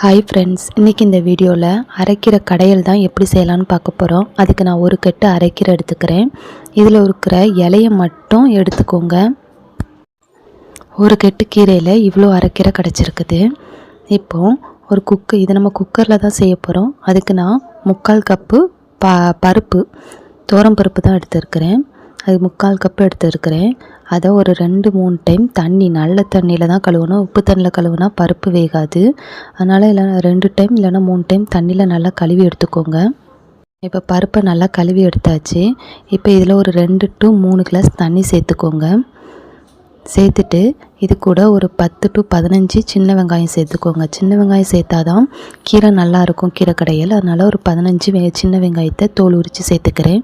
Hi friends இன்றைக்கி இந்த வீடியோவில் அரைக்கிற கடையில் தான் எப்படி செய்யலான்னு பார்க்க போகிறோம் அதுக்கு நான் ஒரு கட்டு அரைக்கீரை எடுத்துக்கிறேன். இதில் இருக்கிற இலையை மட்டும் எடுத்துக்கோங்க. ஒரு கெட்டு கீரையில் இவ்வளோ அரைக்கீரை கிடச்சிருக்குது. இப்போது ஒரு குக்கு இது நம்ம குக்கரில் தான் செய்ய போகிறோம் அதுக்கு நான் முக்கால் கப்பு ப பருப்பு தோரம் பருப்பு தான் எடுத்துருக்கிறேன். அது முக்கால் கப்பு எடுத்துருக்கிறேன். அதை ஒரு ரெண்டு மூணு டைம் தண்ணி நல்ல தண்ணியில் தான் கழுவணும் உப்பு தண்ணியில் கழுவுனா பருப்பு வேகாது. அதனால் இல்லைனா ரெண்டு டைம் இல்லைனா மூணு டைம் தண்ணியில் நல்லா கழுவி எடுத்துக்கோங்க. இப்போ பருப்பை நல்லா கழுவி எடுத்தாச்சு. இப்போ இதில் ஒரு ரெண்டு டு மூணு கிளாஸ் தண்ணி சேர்த்துக்கோங்க. சேர்த்துட்டு இது கூட ஒரு பத்து டு பதினஞ்சு சின்ன வெங்காயம் சேர்த்துக்கோங்க. சின்ன வெங்காயம் சேர்த்தா தான் கீரை நல்லாயிருக்கும் கீரை கடையில். அதனால் ஒரு பதினஞ்சு வெ சின்ன வெங்காயத்தை தோல் உரித்து சேர்த்துக்கிறேன்.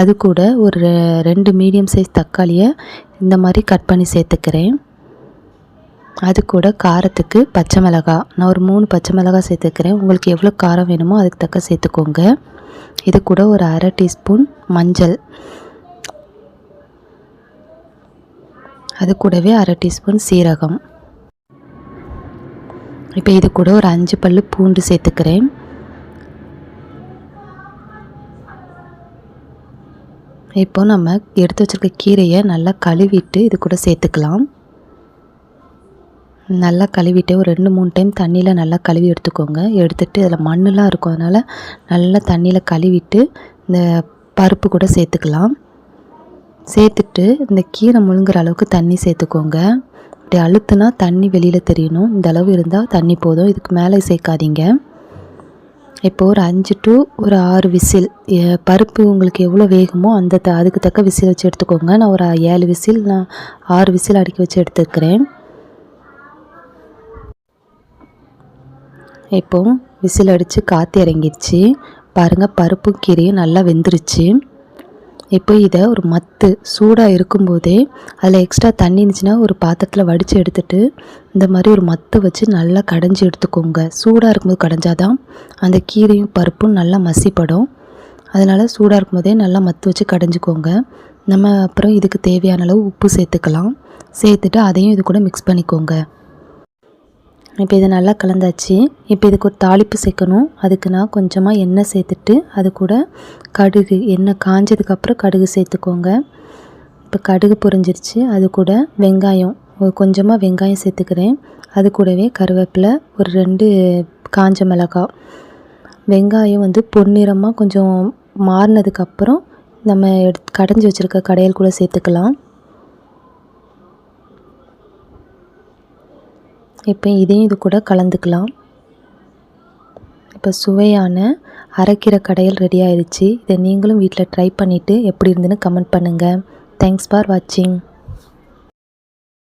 அது கூட ஒரு ரெண்டு மீடியம் சைஸ் தக்காளியை இந்த மாதிரி கட் பண்ணி சேர்த்துக்கிறேன். அது கூட காரத்துக்கு பச்சை மிளகா. நான் ஒரு மூணு பச்சை மிளகா சேர்த்துக்கிறேன். உங்களுக்கு எவ்வளோ காரம் வேணுமோ அதுக்கு தக்க சேர்த்துக்கோங்க. இது கூட ஒரு அரை டீஸ்பூன் மஞ்சள். அது கூடவே அரை டீஸ்பூன் சீரகம். இப்போ இது கூட ஒரு அஞ்சு பல் பூண்டு சேர்த்துக்கிறேன். இப்போ நம்ம எடுத்து வச்சுருக்க கீரையை நல்லா கழுவிட்டு இது கூட சேர்த்துக்கலாம். நல்லா கழுவிட்டு ஒரு ரெண்டு மூணு டைம் தண்ணியில் நல்லா கழுவி எடுத்துக்கோங்க. எடுத்துகிட்டு அதில் மண்ணெலாம் இருக்கும். அதனால் நல்லா தண்ணியில் கழுவிட்டு இந்த பருப்பு கூட சேர்த்துக்கலாம். சேர்த்துட்டு இந்த கீரை முழுங்குற அளவுக்கு தண்ணி சேர்த்துக்கோங்க. இப்படி அழுத்துனா தண்ணி வெளியில் தெரியணும். இந்த அளவு இருந்தால் தண்ணி போதும். இதுக்கு மேலே சேர்க்காதீங்க. இப்போது ஒரு அஞ்சு டு ஒரு ஆறு விசில் பருப்பு உங்களுக்கு எவ்வளோ வேகுமோ அந்த த அதுக்கு தக்க விசில் வச்சு எடுத்துக்கோங்க. நான் ஒரு ஏழு விசில் நான் ஆறு விசில் அடுக்கி வச்சு எடுத்துக்கிறேன். இப்போ விசில் அடித்து காற்று இறங்கிடுச்சு பாருங்கள் பருப்பு கீரையும் நல்லா வெந்துருச்சு. இப்போ இதை ஒரு மத்து சூடாக இருக்கும்போதே அதில் எக்ஸ்ட்ரா தண்ணி இருந்துச்சுன்னா ஒரு பாத்திரத்தில் வடித்து எடுத்துகிட்டு இந்த மாதிரி ஒரு மத்து வச்சு நல்லா கடைஞ்சி எடுத்துக்கோங்க. சூடாக இருக்கும்போது கடைஞ்சாதான் அந்த கீரையும் பருப்பும் நல்லா மசிப்படும். அதனால் சூடாக இருக்கும்போதே நல்லா மத்து வச்சு கடைஞ்சிக்கோங்க. நம்ம அப்புறம் இதுக்கு தேவையான அளவு உப்பு சேர்த்துக்கலாம். சேர்த்துட்டு அதையும் இது கூட மிக்ஸ் பண்ணிக்கோங்க. இப்போ இது நல்லா கலந்தாச்சு. இப்போ இதுக்கு ஒரு தாளிப்பு சேர்க்கணும். அதுக்கு நான் கொஞ்சமாக எண்ணெய் சேர்த்துட்டு அது கூட கடுகு எண்ணெய் காஞ்சதுக்கப்புறம் கடுகு சேர்த்துக்கோங்க. இப்போ கடுகு பொரிஞ்சிருச்சு. அது கூட வெங்காயம் ஒரு கொஞ்சமாக வெங்காயம் சேர்த்துக்கிறேன். அது கூடவே கருவேப்பிலை ஒரு ரெண்டு காஞ்ச மிளகாய். வெங்காயம் வந்து பொன்னிறமாக கொஞ்சம் மாறினதுக்கப்புறம் நம்ம எடுத்து கடைஞ்சி வச்சுருக்க கடையில் கூட சேர்த்துக்கலாம். இப்போ இதையும் இது கூட கலந்துக்கலாம். இப்போ சுவையான அரைக்கிற கடையில் ரெடி ஆயிடுச்சு இதை நீங்களும் வீட்டில் ட்ரை பண்ணிவிட்டு எப்படி இருந்துன்னு கமெண்ட் பண்ணுங்கள் தேங்க்ஸ் ஃபார் வாட்சிங்